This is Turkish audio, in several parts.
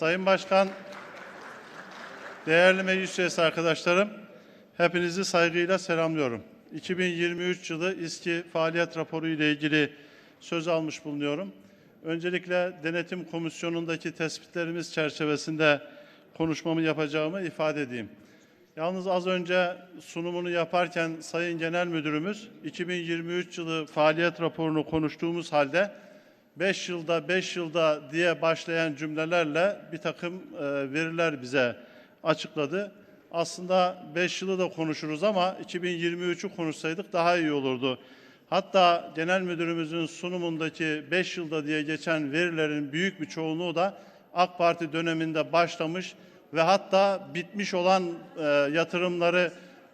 Sayın Başkan, değerli meclis üyesi arkadaşlarım, hepinizi saygıyla selamlıyorum. 2023 yılı İSKİ faaliyet raporu ile ilgili söz almış bulunuyorum. Öncelikle denetim komisyonundaki tespitlerimiz çerçevesinde konuşmamı yapacağımı ifade edeyim. Yalnız az önce sunumunu yaparken Sayın Genel Müdürümüz 2023 yılı faaliyet raporunu konuştuğumuz halde 5 yılda 5 yılda diye başlayan cümlelerle bir takım e, veriler bize açıkladı. Aslında 5 yılı da konuşuruz ama 2023'ü konuşsaydık daha iyi olurdu. Hatta genel müdürümüzün sunumundaki 5 yılda diye geçen verilerin büyük bir çoğunluğu da AK Parti döneminde başlamış ve hatta bitmiş olan e, yatırımları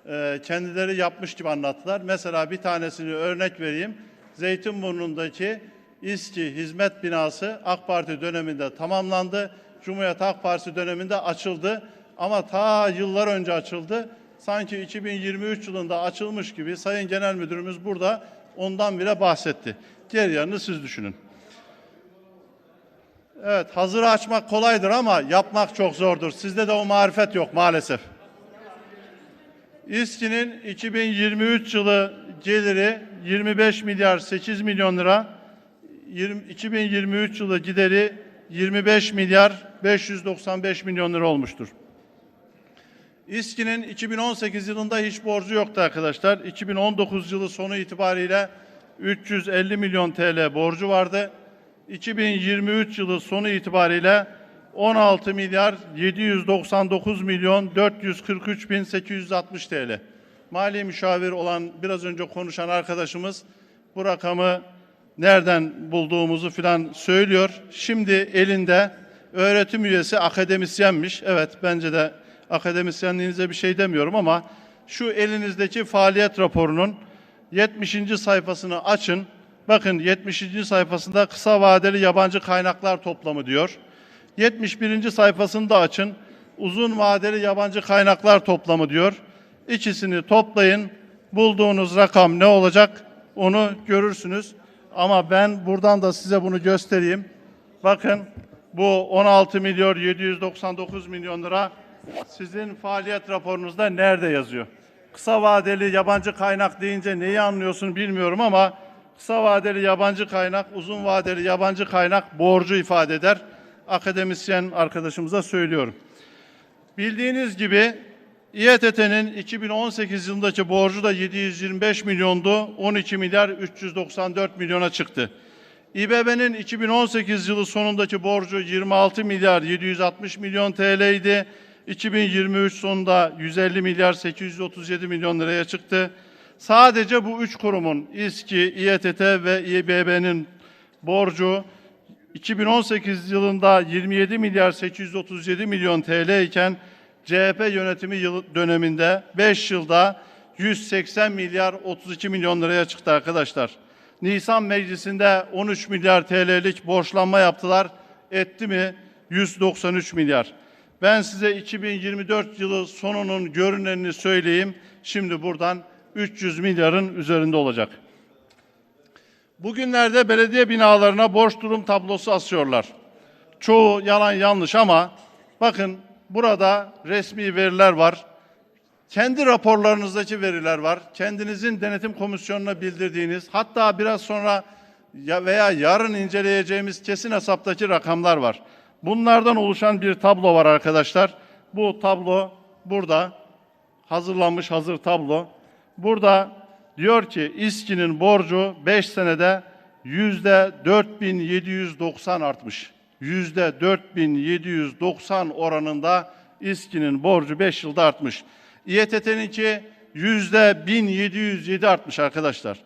e, kendileri yapmış gibi anlattılar. Mesela bir tanesini örnek vereyim. Zeytinburnu'ndaki İSKİ hizmet binası AK Parti döneminde tamamlandı. Cumhuriyet Halk Partisi döneminde açıldı. Ama ta yıllar önce açıldı. Sanki 2023 yılında açılmış gibi Sayın Genel Müdürümüz burada ondan bile bahsetti. Geri yanını siz düşünün. Evet, hazırı açmak kolaydır ama yapmak çok zordur. Sizde de o marifet yok maalesef. İSKİ'nin 2023 yılı geliri 25 milyar 8 milyon lira, 20 2023 yılı gideri 25 milyar 595 milyon lira olmuştur. İSKİ'nin 2018 yılında hiç borcu yoktu arkadaşlar. 2019 yılı sonu itibariyle 350 milyon TL borcu vardı. 2023 yılı sonu itibariyle 16 milyar 799 milyon 443 bin 860 TL. Mali müşavir olan biraz önce konuşan arkadaşımız bu rakamı nereden bulduğumuzu filan söylüyor. Şimdi elinde öğretim üyesi akademisyenmiş. Evet bence de akademisyenliğinize bir şey demiyorum ama şu elinizdeki faaliyet raporunun 70. sayfasını açın. Bakın 70. sayfasında kısa vadeli yabancı kaynaklar toplamı diyor. 71. sayfasını da açın. Uzun vadeli yabancı kaynaklar toplamı diyor. İkisini toplayın. Bulduğunuz rakam ne olacak onu görürsünüz. Ama ben buradan da size bunu göstereyim. Bakın bu 16 milyon 799 milyon lira sizin faaliyet raporunuzda nerede yazıyor? Kısa vadeli yabancı kaynak deyince neyi anlıyorsun bilmiyorum ama kısa vadeli yabancı kaynak, uzun vadeli yabancı kaynak borcu ifade eder. Akademisyen arkadaşımıza söylüyorum. Bildiğiniz gibi İETT'nin 2018 yılındaki borcu da 725 milyondu. 12 milyar 394 milyona çıktı. İBB'nin 2018 yılı sonundaki borcu 26 milyar 760 milyon TL idi. 2023 sonunda 150 milyar 837 milyon liraya çıktı. Sadece bu üç kurumun İSKİ, İETT ve İBB'nin borcu 2018 yılında 27 milyar 837 milyon TL iken CHP yönetimi yılı döneminde 5 yılda 180 milyar 32 milyon liraya çıktı arkadaşlar. Nisan meclisinde 13 milyar TL'lik borçlanma yaptılar. Etti mi? 193 milyar. Ben size 2024 yılı sonunun görünenini söyleyeyim. Şimdi buradan 300 milyarın üzerinde olacak. Bugünlerde belediye binalarına borç durum tablosu asıyorlar. Çoğu yalan yanlış ama bakın burada resmi veriler var. Kendi raporlarınızdaki veriler var. Kendinizin denetim komisyonuna bildirdiğiniz hatta biraz sonra ya veya yarın inceleyeceğimiz kesin hesaptaki rakamlar var. Bunlardan oluşan bir tablo var arkadaşlar. Bu tablo burada hazırlanmış hazır tablo. Burada diyor ki İSKİ'nin borcu 5 senede yüzde 4790 artmış. Yüzde 4790 oranında İSKİ'nin borcu 5 yılda artmış. İETT'ninki yüzde 1707 artmış arkadaşlar.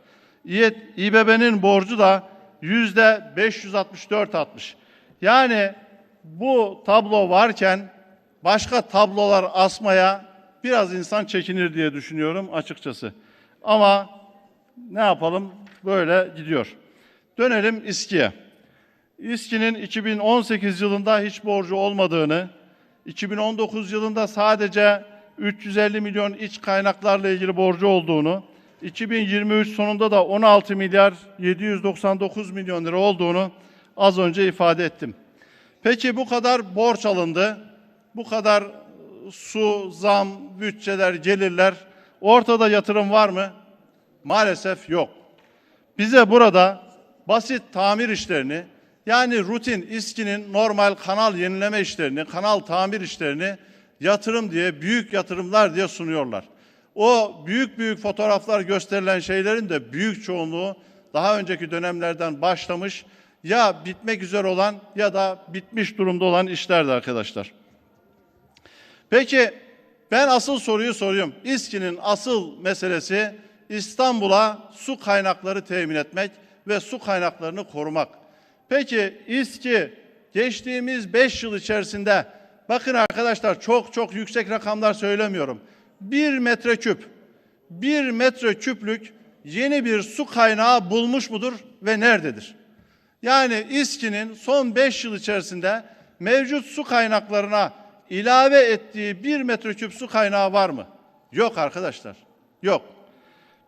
İBB'nin borcu da yüzde 564 artmış. Yani bu tablo varken başka tablolar asmaya biraz insan çekinir diye düşünüyorum açıkçası. Ama ne yapalım böyle gidiyor. Dönelim İSKİ'ye. İSKİ'nin 2018 yılında hiç borcu olmadığını, 2019 yılında sadece 350 milyon iç kaynaklarla ilgili borcu olduğunu, 2023 sonunda da 16 milyar 799 milyon lira olduğunu az önce ifade ettim. Peki bu kadar borç alındı. Bu kadar su, zam, bütçeler, gelirler. Ortada yatırım var mı? Maalesef yok. Bize burada basit tamir işlerini yani rutin İSKİ'nin normal kanal yenileme işlerini, kanal tamir işlerini yatırım diye, büyük yatırımlar diye sunuyorlar. O büyük büyük fotoğraflar gösterilen şeylerin de büyük çoğunluğu daha önceki dönemlerden başlamış ya bitmek üzere olan ya da bitmiş durumda olan işlerdi arkadaşlar. Peki ben asıl soruyu soruyorum. İSKİ'nin asıl meselesi İstanbul'a su kaynakları temin etmek ve su kaynaklarını korumak. Peki İSKİ geçtiğimiz 5 yıl içerisinde bakın arkadaşlar çok çok yüksek rakamlar söylemiyorum. 1 metreküp 1 metreküplük yeni bir su kaynağı bulmuş mudur ve nerededir? Yani İSKİ'nin son 5 yıl içerisinde mevcut su kaynaklarına ilave ettiği 1 metreküp su kaynağı var mı? Yok arkadaşlar. Yok.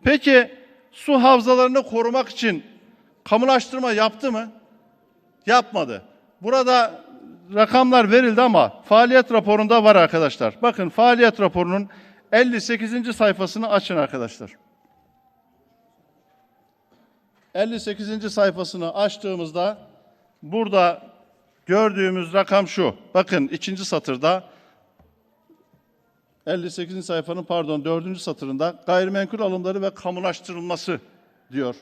Peki su havzalarını korumak için kamulaştırma yaptı mı? Yapmadı. Burada rakamlar verildi ama faaliyet raporunda var arkadaşlar. Bakın faaliyet raporunun 58. sayfasını açın arkadaşlar. 58. sayfasını açtığımızda burada gördüğümüz rakam şu. Bakın ikinci satırda 58. sayfanın pardon dördüncü satırında gayrimenkul alımları ve kamulaştırılması diyor.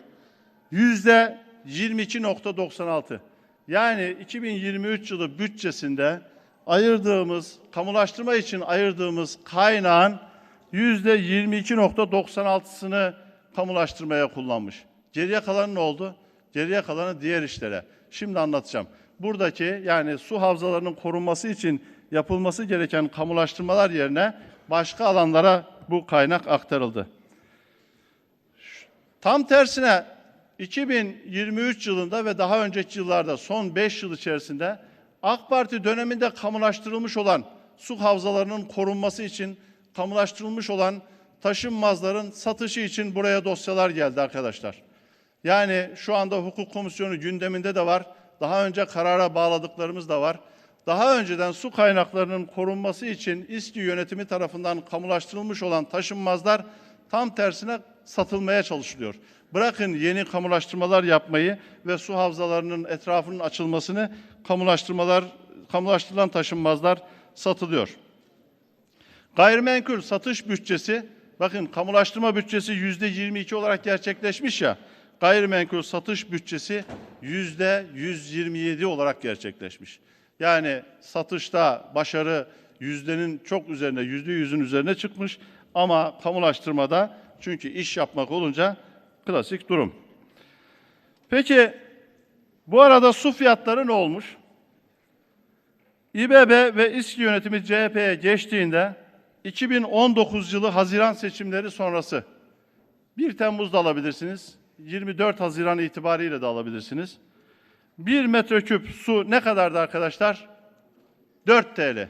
Yüzde 22.96. Yani 2023 yılı bütçesinde ayırdığımız, kamulaştırma için ayırdığımız kaynağın yüzde 22.96'sını kamulaştırmaya kullanmış. Geriye kalan ne oldu? Geriye kalanı diğer işlere. Şimdi anlatacağım. Buradaki yani su havzalarının korunması için yapılması gereken kamulaştırmalar yerine başka alanlara bu kaynak aktarıldı. Tam tersine 2023 yılında ve daha önceki yıllarda son 5 yıl içerisinde AK Parti döneminde kamulaştırılmış olan su havzalarının korunması için kamulaştırılmış olan taşınmazların satışı için buraya dosyalar geldi arkadaşlar. Yani şu anda hukuk komisyonu gündeminde de var. Daha önce karara bağladıklarımız da var. Daha önceden su kaynaklarının korunması için İSKİ yönetimi tarafından kamulaştırılmış olan taşınmazlar tam tersine satılmaya çalışılıyor. Bırakın yeni kamulaştırmalar yapmayı ve su havzalarının etrafının açılmasını kamulaştırmalar, kamulaştırılan taşınmazlar satılıyor. Gayrimenkul satış bütçesi, bakın kamulaştırma bütçesi yüzde 22 olarak gerçekleşmiş ya, gayrimenkul satış bütçesi yüzde 127 olarak gerçekleşmiş. Yani satışta başarı yüzdenin çok üzerine, yüzde yüzün üzerine çıkmış ama kamulaştırmada çünkü iş yapmak olunca klasik durum. Peki bu arada su fiyatları ne olmuş? İBB ve İSKİ yönetimi CHP'ye geçtiğinde 2019 yılı Haziran seçimleri sonrası 1 Temmuz'da alabilirsiniz. 24 Haziran itibariyle de alabilirsiniz. 1 metreküp su ne kadardı arkadaşlar? 4 TL.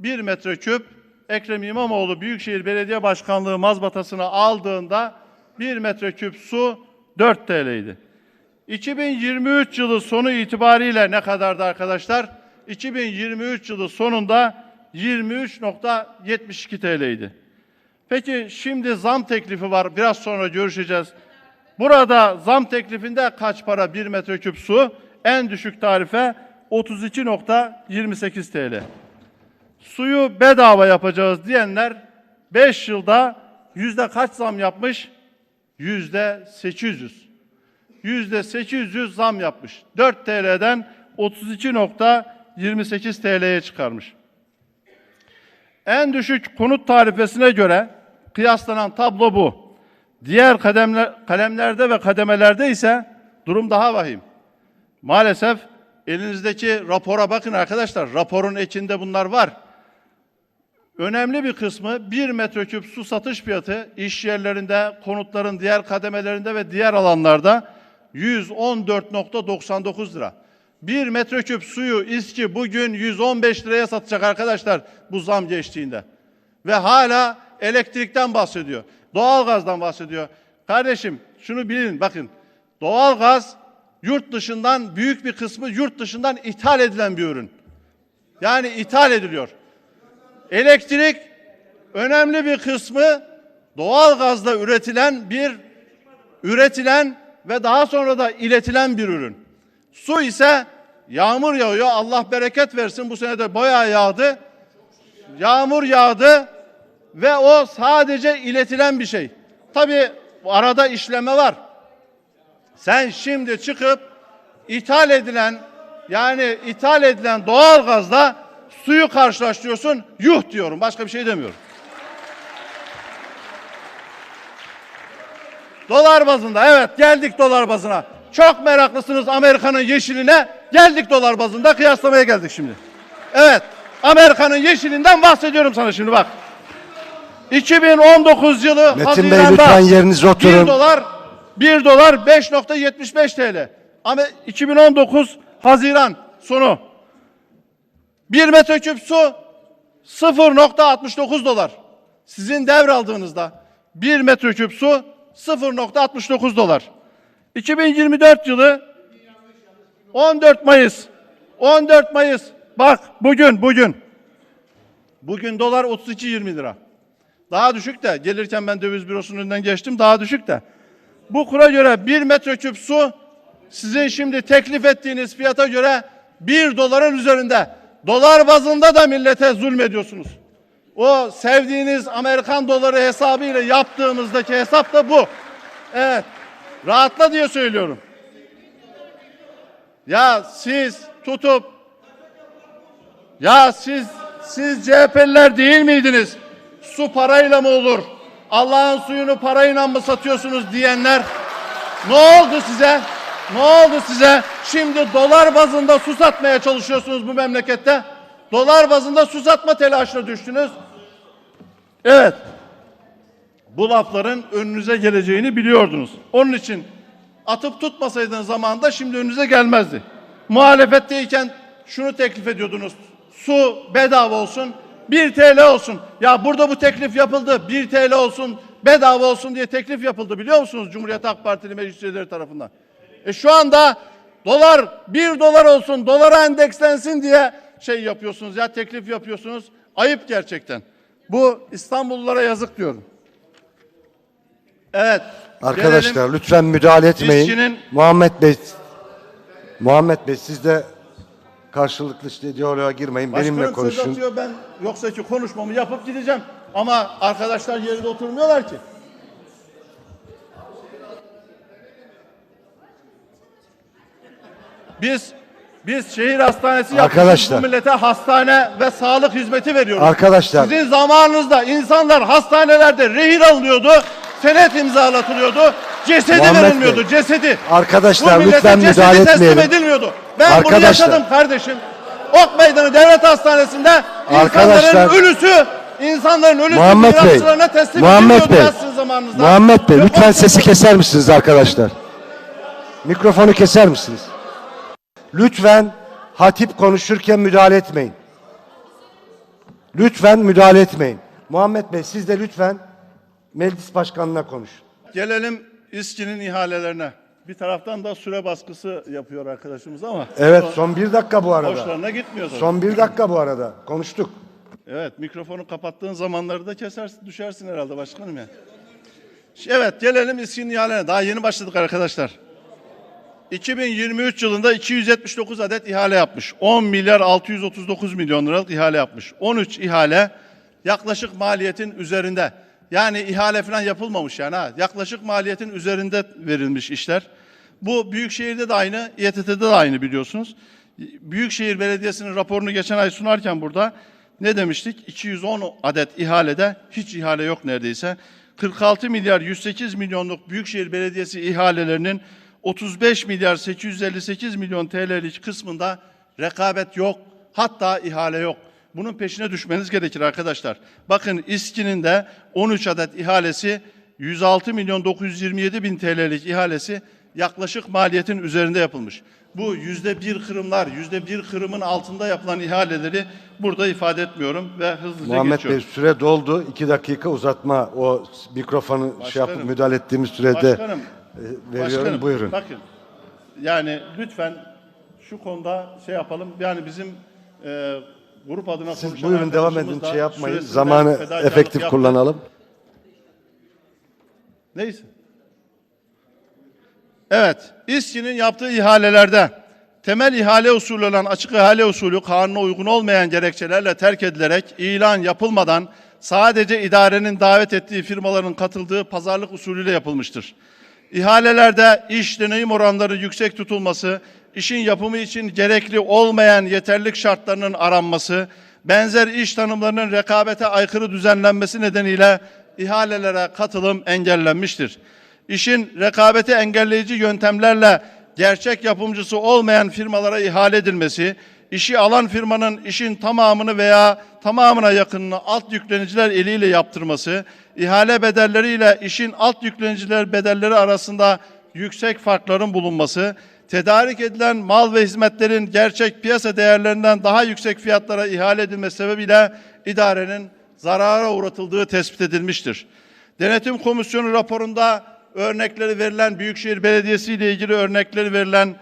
1 metreküp Ekrem İmamoğlu Büyükşehir Belediye Başkanlığı mazbatasını aldığında 1 metreküp su 4 TL'ydi. 2023 yılı sonu itibariyle ne kadardı arkadaşlar? 2023 yılı sonunda 23.72 TL'ydi. Peki şimdi zam teklifi var. Biraz sonra görüşeceğiz. Burada zam teklifinde kaç para 1 metreküp su? En düşük tarife 32.28 TL. Suyu bedava yapacağız diyenler 5 yılda yüzde kaç zam yapmış? Yüzde 800. Yüzde 800 zam yapmış. 4 TL'den 32.28 TL'ye çıkarmış. En düşük konut tarifesine göre kıyaslanan tablo bu. Diğer kademler, kalemlerde ve kademelerde ise durum daha vahim. Maalesef elinizdeki rapora bakın arkadaşlar. Raporun içinde bunlar var. Önemli bir kısmı 1 metreküp su satış fiyatı iş yerlerinde, konutların diğer kademelerinde ve diğer alanlarda 114.99 lira. 1 metreküp suyu İSKİ bugün 115 liraya satacak arkadaşlar bu zam geçtiğinde. Ve hala elektrikten bahsediyor. Doğalgazdan bahsediyor. Kardeşim şunu bilin bakın. Doğalgaz yurt dışından büyük bir kısmı yurt dışından ithal edilen bir ürün. Yani ithal ediliyor. Elektrik önemli bir kısmı doğal gazla üretilen bir üretilen ve daha sonra da iletilen bir ürün. Su ise yağmur yağıyor. Allah bereket versin. Bu sene de bayağı yağdı. Yağmur yağdı ve o sadece iletilen bir şey. Tabii arada işleme var. Sen şimdi çıkıp ithal edilen yani ithal edilen doğal gazla suyu karşılaştırıyorsun. Yuh diyorum. Başka bir şey demiyorum. Dolar bazında evet geldik dolar bazına. Çok meraklısınız Amerika'nın yeşiline. Geldik dolar bazında kıyaslamaya geldik şimdi. Evet Amerika'nın yeşilinden bahsediyorum sana şimdi bak. 2019 yılı Metin Bey, Haziran'da lütfen yerinize oturun. 1 dolar 1 dolar 5.75 TL. Ama 2019 Haziran sonu 1 metreküp su 0.69 dolar. Sizin devraldığınızda 1 metreküp su 0.69 dolar. 2024 yılı 14 Mayıs 14 Mayıs bak bugün bugün bugün dolar 32.20 lira. Daha düşük de gelirken ben döviz bürosunun önünden geçtim daha düşük de. Bu kura göre 1 metreküp su sizin şimdi teklif ettiğiniz fiyata göre 1 doların üzerinde. Dolar bazında da millete zulmediyorsunuz. O sevdiğiniz Amerikan doları hesabıyla yaptığımızdaki hesap da bu. Evet. Rahatla diye söylüyorum. Ya siz tutup ya siz siz CHP'liler değil miydiniz? Su parayla mı olur? Allah'ın suyunu parayla mı satıyorsunuz diyenler ne oldu size? Ne oldu size? Şimdi dolar bazında su satmaya çalışıyorsunuz bu memlekette. Dolar bazında su satma telaşına düştünüz. Evet. Bu lafların önünüze geleceğini biliyordunuz. Onun için atıp tutmasaydınız zamanında şimdi önünüze gelmezdi. Muhalefetteyken şunu teklif ediyordunuz. Su bedava olsun, 1 TL olsun. Ya burada bu teklif yapıldı. 1 TL olsun, bedava olsun diye teklif yapıldı biliyor musunuz Cumhuriyet Halk Partili meclis üyeleri tarafından. E şu anda dolar 1 dolar olsun, dolara endekslensin diye şey yapıyorsunuz ya teklif yapıyorsunuz. Ayıp gerçekten. Bu İstanbullulara yazık diyorum. Evet. Arkadaşlar gelelim. lütfen müdahale etmeyin. İşçinin- Muhammed Bey Muhammed Bey siz de karşılıklı işte diyaloğa girmeyin. Benimle Başkanım söz konuşun. atıyor ben yoksa ki konuşmamı yapıp gideceğim. Ama arkadaşlar yerinde oturmuyorlar ki. Biz biz şehir hastanesi yapıyoruz. Arkadaşlar. Bu millete hastane ve sağlık hizmeti veriyoruz. Arkadaşlar. Sizin zamanınızda insanlar hastanelerde rehin alınıyordu. Senet imzalatılıyordu. Cesedi Muhammed verilmiyordu. Bey. Cesedi. Arkadaşlar, Bu lütfen cesedi müdahale teslim etmeyelim. edilmiyordu. Ben bunu Arkadaşlar. yaşadım kardeşim. Ok Meydanı Devlet Hastanesi'nde Arkadaşlar. insanların ölüsü insanların ölüsü Muhammed Bey. teslim Muhammed Bey. zamanınızda. Muhammed Bey lütfen sesi keser misiniz arkadaşlar? Mikrofonu keser misiniz? Lütfen hatip konuşurken müdahale etmeyin. Lütfen müdahale etmeyin. Muhammed Bey siz de lütfen meclis başkanına konuşun. Gelelim İSKİ'nin ihalelerine. Bir taraftan da süre baskısı yapıyor arkadaşımız ama Evet son bir dakika bu arada. hoşlarına gitmiyor tabii. Son bir dakika bu arada. Konuştuk. Evet mikrofonu kapattığın zamanları da kesersin düşersin herhalde başkanım ya. Evet gelelim İSKİ'nin ihalelerine. Daha yeni başladık arkadaşlar. 2023 yılında 279 adet ihale yapmış. 10 milyar 639 milyon liralık ihale yapmış. 13 ihale yaklaşık maliyetin üzerinde. Yani ihale falan yapılmamış yani ha. Yaklaşık maliyetin üzerinde verilmiş işler. Bu Büyükşehir'de de aynı, İETT'de de aynı biliyorsunuz. Büyükşehir Belediyesi'nin raporunu geçen ay sunarken burada ne demiştik? 210 adet ihalede hiç ihale yok neredeyse. 46 milyar 108 milyonluk Büyükşehir Belediyesi ihalelerinin 35 milyar 858 milyon TL'lik kısmında rekabet yok. Hatta ihale yok. Bunun peşine düşmeniz gerekir arkadaşlar. Bakın İSKİ'nin de 13 adet ihalesi 106 milyon 927 bin TL'lik ihalesi yaklaşık maliyetin üzerinde yapılmış. Bu yüzde bir kırımlar, yüzde bir kırımın altında yapılan ihaleleri burada ifade etmiyorum ve hızlıca Muhammed geçiyorum. Bey süre doldu. İki dakika uzatma o mikrofonu şey yapıp Başkanım. müdahale ettiğimiz sürede Başkanım, veriyorum. başkanım, Buyurun. Bakın, yani lütfen şu konuda şey yapalım. Yani bizim e, grup adına Siz buyurun devam edin şey yapmayın. Zamanı efektif yaptı. kullanalım. Neyse. Evet, İSKİ'nin yaptığı ihalelerde temel ihale usulü olan açık ihale usulü kanuna uygun olmayan gerekçelerle terk edilerek ilan yapılmadan sadece idarenin davet ettiği firmaların katıldığı pazarlık usulüyle yapılmıştır. İhalelerde iş deneyim oranları yüksek tutulması, işin yapımı için gerekli olmayan yeterlik şartlarının aranması, benzer iş tanımlarının rekabete aykırı düzenlenmesi nedeniyle ihalelere katılım engellenmiştir. İşin rekabeti engelleyici yöntemlerle gerçek yapımcısı olmayan firmalara ihale edilmesi, işi alan firmanın işin tamamını veya tamamına yakınını alt yükleniciler eliyle yaptırması, ihale bedelleriyle işin alt yükleniciler bedelleri arasında yüksek farkların bulunması, tedarik edilen mal ve hizmetlerin gerçek piyasa değerlerinden daha yüksek fiyatlara ihale edilmesi sebebiyle idarenin zarara uğratıldığı tespit edilmiştir. Denetim Komisyonu raporunda örnekleri verilen Büyükşehir Belediyesi ile ilgili örnekleri verilen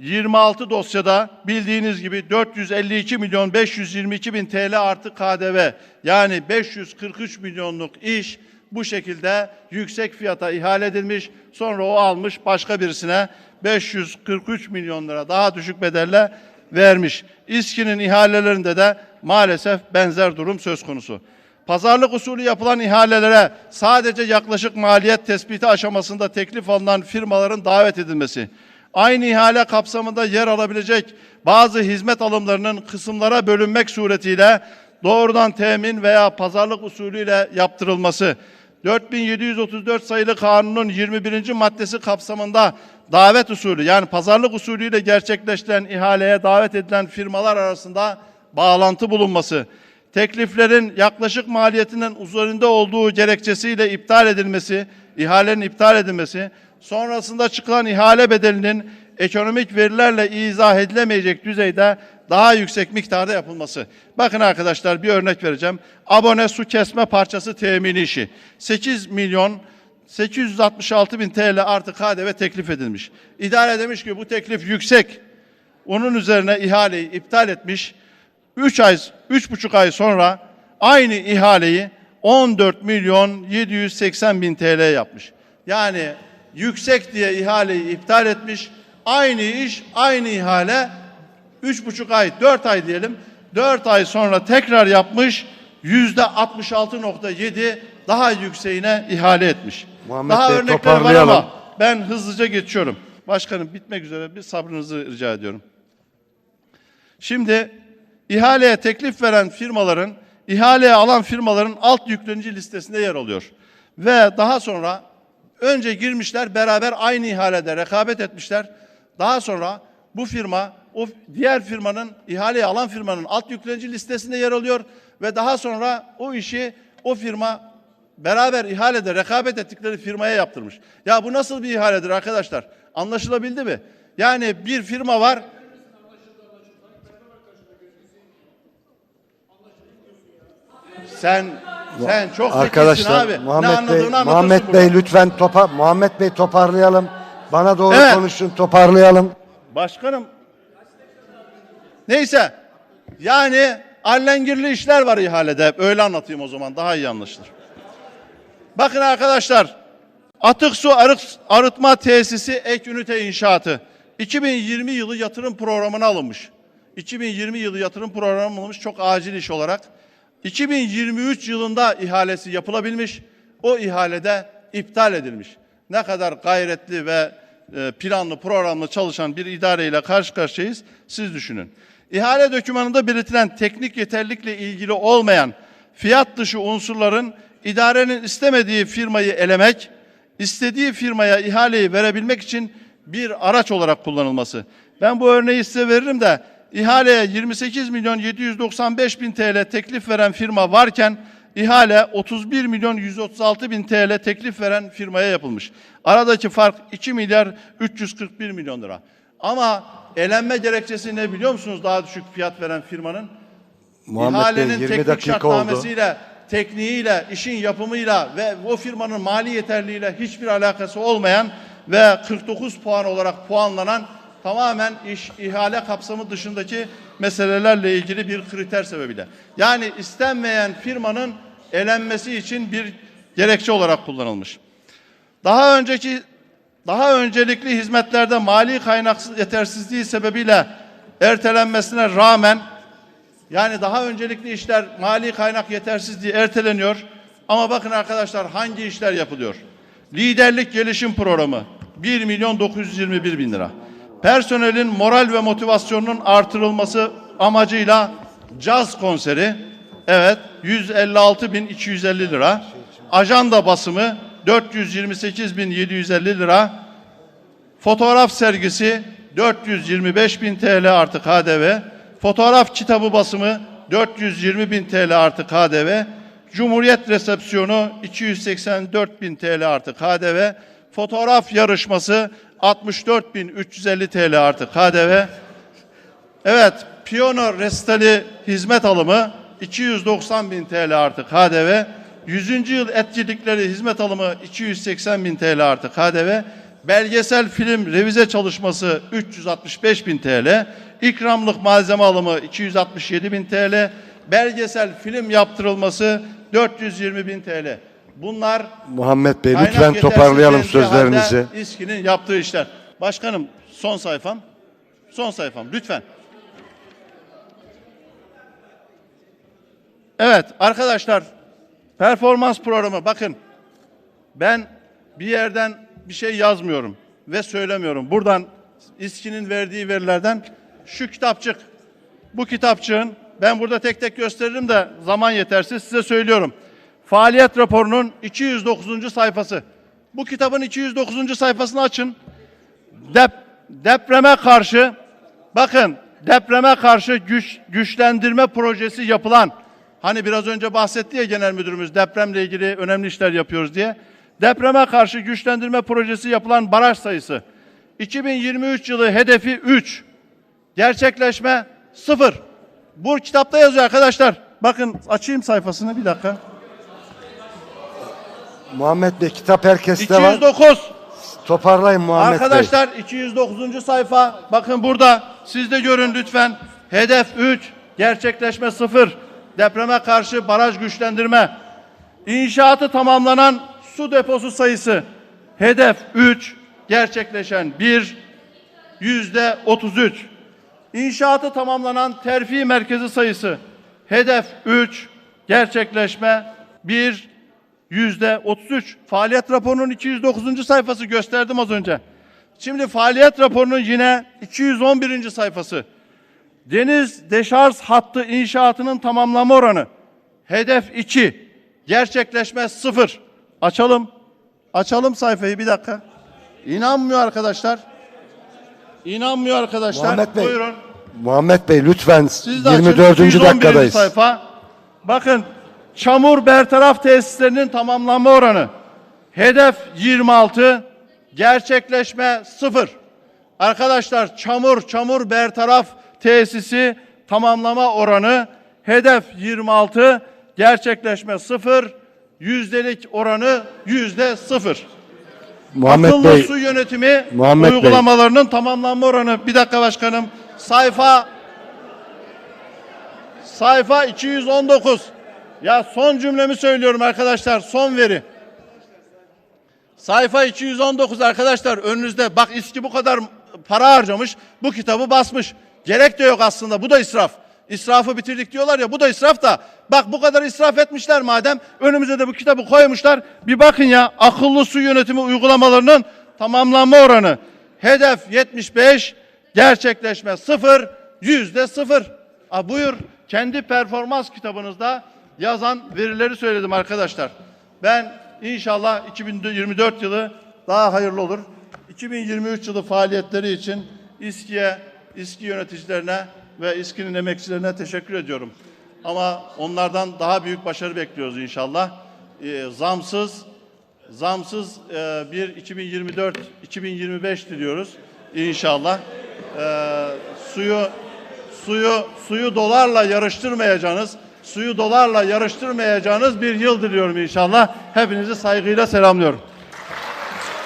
26 dosyada bildiğiniz gibi 452 milyon 522 bin TL artı KDV yani 543 milyonluk iş bu şekilde yüksek fiyata ihale edilmiş. Sonra o almış başka birisine 543 milyon lira daha düşük bedelle vermiş. İSKİ'nin ihalelerinde de maalesef benzer durum söz konusu. Pazarlık usulü yapılan ihalelere sadece yaklaşık maliyet tespiti aşamasında teklif alınan firmaların davet edilmesi, aynı ihale kapsamında yer alabilecek bazı hizmet alımlarının kısımlara bölünmek suretiyle doğrudan temin veya pazarlık usulüyle yaptırılması, 4734 sayılı kanunun 21. maddesi kapsamında davet usulü yani pazarlık usulüyle gerçekleştirilen ihaleye davet edilen firmalar arasında bağlantı bulunması, tekliflerin yaklaşık maliyetinin üzerinde olduğu gerekçesiyle iptal edilmesi, ihalenin iptal edilmesi, sonrasında çıkılan ihale bedelinin ekonomik verilerle izah edilemeyecek düzeyde daha yüksek miktarda yapılması. Bakın arkadaşlar bir örnek vereceğim. Abone su kesme parçası temini işi. 8 milyon 866 bin TL artı KDV teklif edilmiş. İdare demiş ki bu teklif yüksek. Onun üzerine ihaleyi iptal etmiş. 3 ay, 3,5 ay sonra aynı ihaleyi 14 milyon 780 bin TL yapmış. Yani yüksek diye ihaleyi iptal etmiş. Aynı iş, aynı ihale 3,5 ay, 4 ay diyelim. 4 ay sonra tekrar yapmış. Yüzde 66.7 daha yükseğine ihale etmiş. Muhammed daha Bey, örnekler var ama ben hızlıca geçiyorum. Başkanım bitmek üzere bir sabrınızı rica ediyorum. Şimdi ihaleye teklif veren firmaların, ihaleye alan firmaların alt yüklenici listesinde yer alıyor. Ve daha sonra önce girmişler beraber aynı ihalede rekabet etmişler. Daha sonra bu firma o diğer firmanın ihaleye alan firmanın alt yüklenici listesinde yer alıyor ve daha sonra o işi o firma beraber ihalede rekabet ettikleri firmaya yaptırmış. Ya bu nasıl bir ihaledir arkadaşlar? Anlaşılabildi mi? Yani bir firma var Sen sen çok zekisin Arkadaşlar abi. ne Muhammed Bey, anladığını anlatırsın Muhammed burada. Bey lütfen topa Muhammed Bey toparlayalım. Bana doğru Evet. konuşun, toparlayalım. Başkanım. Neyse. Yani allengirli işler var ihalede. Öyle anlatayım o zaman daha iyi anlaşılır. Bakın arkadaşlar. Atık su arık, arıtma tesisi ek ünite inşaatı. 2020 yılı yatırım programına alınmış. 2020 yılı yatırım programına alınmış çok acil iş olarak. 2023 yılında ihalesi yapılabilmiş. O ihalede iptal edilmiş. Ne kadar gayretli ve e, planlı, programlı çalışan bir idareyle karşı karşıyayız siz düşünün. İhale dokümanında belirtilen teknik yeterlilikle ilgili olmayan fiyat dışı unsurların idarenin istemediği firmayı elemek, istediği firmaya ihaleyi verebilmek için bir araç olarak kullanılması. Ben bu örneği size veririm de ihaleye 28 milyon 795 bin TL teklif veren firma varken ihale 31 milyon 136 bin TL teklif veren firmaya yapılmış. Aradaki fark 2 milyar 341 milyon lira. Ama elenme gerekçesi ne biliyor musunuz daha düşük fiyat veren firmanın? Muhammed Bey İhalenin 20 teknik dakika oldu. şartnamesiyle, tekniğiyle, işin yapımıyla ve o firmanın mali yeterliğiyle hiçbir alakası olmayan ve 49 puan olarak puanlanan tamamen iş ihale kapsamı dışındaki meselelerle ilgili bir kriter sebebiyle. Yani istenmeyen firmanın elenmesi için bir gerekçe olarak kullanılmış. Daha önceki daha öncelikli hizmetlerde mali kaynak yetersizliği sebebiyle ertelenmesine rağmen yani daha öncelikli işler mali kaynak yetersizliği erteleniyor. Ama bakın arkadaşlar hangi işler yapılıyor? Liderlik gelişim programı 1 milyon 921 bin lira. Personelin moral ve motivasyonunun artırılması amacıyla caz konseri evet 156 bin 250 lira. Ajanda basımı 428 bin 750 lira. Fotoğraf sergisi 425 bin TL artı KDV. Fotoğraf kitabı basımı 420 bin TL artı KDV. Cumhuriyet resepsiyonu 284 bin TL artı KDV. Fotoğraf yarışması 64 bin 350 TL artı KDV. Evet, piyano restali hizmet alımı 290 bin TL artı KDV. 100. yıl etkinlikleri hizmet alımı 280 bin TL artı KDV. Belgesel film revize çalışması 365 bin TL. İkramlık malzeme alımı 267 bin TL. Belgesel film yaptırılması 420 bin TL. Bunlar Muhammed Bey lütfen toparlayalım sözlerinizi. İSKİ'nin yaptığı işler. Başkanım son sayfam. Son sayfam lütfen. Evet arkadaşlar performans programı bakın ben bir yerden bir şey yazmıyorum ve söylemiyorum. Buradan İSKİ'nin verdiği verilerden şu kitapçık bu kitapçığın ben burada tek tek gösteririm de zaman yetersiz size söylüyorum. Faaliyet raporunun 209. sayfası. Bu kitabın 209. sayfasını açın. Dep, depreme karşı bakın depreme karşı güç, güçlendirme projesi yapılan hani biraz önce bahsetti ya genel müdürümüz depremle ilgili önemli işler yapıyoruz diye. Depreme karşı güçlendirme projesi yapılan baraj sayısı 2023 yılı hedefi 3. Gerçekleşme 0. Bu kitapta yazıyor arkadaşlar. Bakın açayım sayfasını bir dakika. Muhammed Bey kitap herkeste var. 209. Toparlayın Muhammed Bey. Arkadaşlar 209. sayfa bakın burada siz de görün lütfen. Hedef 3, gerçekleşme 0. Depreme karşı baraj güçlendirme. İnşaatı tamamlanan su deposu sayısı. Hedef 3, gerçekleşen 1, yüzde 33. İnşaatı tamamlanan terfi merkezi sayısı. Hedef 3, gerçekleşme 1, Yüzde 33. Faaliyet raporunun 209. sayfası gösterdim az önce. Şimdi faaliyet raporunun yine 211. sayfası. Deniz deşarj hattı inşaatının tamamlama oranı. Hedef 2. Gerçekleşme 0. Açalım. Açalım sayfayı bir dakika. İnanmıyor arkadaşlar. İnanmıyor arkadaşlar. Muhammed Bey, Buyurun. Muhammed Bey lütfen Siz de açın. 24. 211. dakikadayız. sayfa. Bakın çamur bertaraf tesislerinin tamamlanma oranı. Hedef 26, gerçekleşme 0. Arkadaşlar çamur çamur bertaraf tesisi tamamlama oranı hedef 26, gerçekleşme 0, yüzdelik oranı yüzde 0. Muhammed Akıllı Bey, su yönetimi Muhammed Bey. uygulamalarının tamamlanma oranı. Bir dakika başkanım. Sayfa sayfa 219. Ya son cümlemi söylüyorum arkadaşlar. Son veri. Sayfa 219 arkadaşlar önünüzde. Bak İSKİ bu kadar para harcamış. Bu kitabı basmış. Gerek de yok aslında. Bu da israf. İsrafı bitirdik diyorlar ya bu da israf da. Bak bu kadar israf etmişler madem önümüze de bu kitabı koymuşlar. Bir bakın ya akıllı su yönetimi uygulamalarının tamamlanma oranı. Hedef 75, gerçekleşme 0, yüzde 0. A buyur kendi performans kitabınızda yazan verileri söyledim arkadaşlar. Ben inşallah 2024 yılı daha hayırlı olur. 2023 yılı faaliyetleri için İSKİ'ye, İSKİ yöneticilerine ve İSKİ'nin emekçilerine teşekkür ediyorum. Ama onlardan daha büyük başarı bekliyoruz inşallah. Ee, zamsız, zamsız e, bir 2024-2025 diliyoruz inşallah. Ee, suyu suyu suyu dolarla yarıştırmayacağınız, suyu dolarla yarıştırmayacağınız bir yıl diliyorum inşallah. Hepinizi saygıyla selamlıyorum.